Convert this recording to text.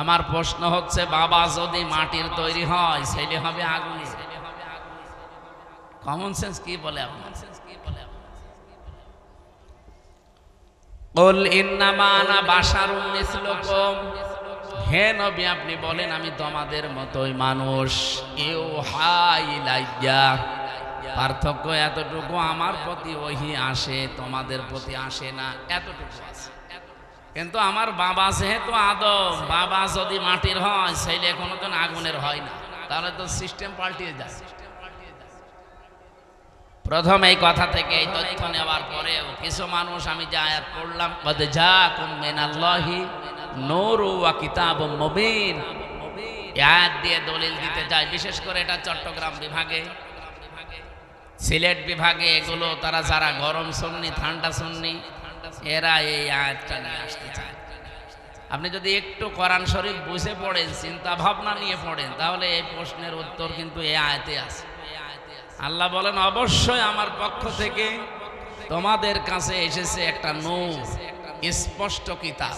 আমার প্রশ্ন হচ্ছে, বাবা যদি মাটির তৈরি হয়, ছেলে হবে আগুনে। কমন সেন্স কি বলে আপনার হে নবী, আপনি বলেন, আমি তোমাদের মতোই মানুষ। এও হাই লাইয়া পার্থক্য এতটুকু আমার প্রতি ওহি আসে, তোমাদের প্রতি আসে না, এতটুকু আছে। কিন্তু আমার বাবা যেহেতু আদম, বাবা যদি মাটির হয় ছেলে কোনোদিন আগুনের হয় না। তাহলে তো সিস্টেম পাল্টিয়ে যায়। প্রথম এই কথা থেকে এই তথ্য নেওয়ার পরেও কিছু মানুষ আমি যে আয়াত পড়লাম, কদ জাকুম মিনাল্লাহি নূরু ওয়া কিতাবুম মুবিন। আয়াত দিয়ে দলিল দিতে যায়, বিশেষ করে এটা চট্টগ্রাম বিভাগে। সিলেট বিভাগে এগুলো তারা যারা গরম শুননি ঠান্ডা শুননি এরা এই আয়াতটা নিয়ে আসতে চায়। আপনি যদি একটু কোরআন শরীফ বুঝে পড়েন, চিন্তা ভাবনা নিয়ে পড়েন, তাহলে এই প্রশ্নের উত্তর কিন্তু এই আয়তে আছে। আল্লাহ বলেন, অবশ্যই আমার পক্ষ থেকে তোমাদের কাছে এসেছে একটা নূর, স্পষ্ট কিতাব।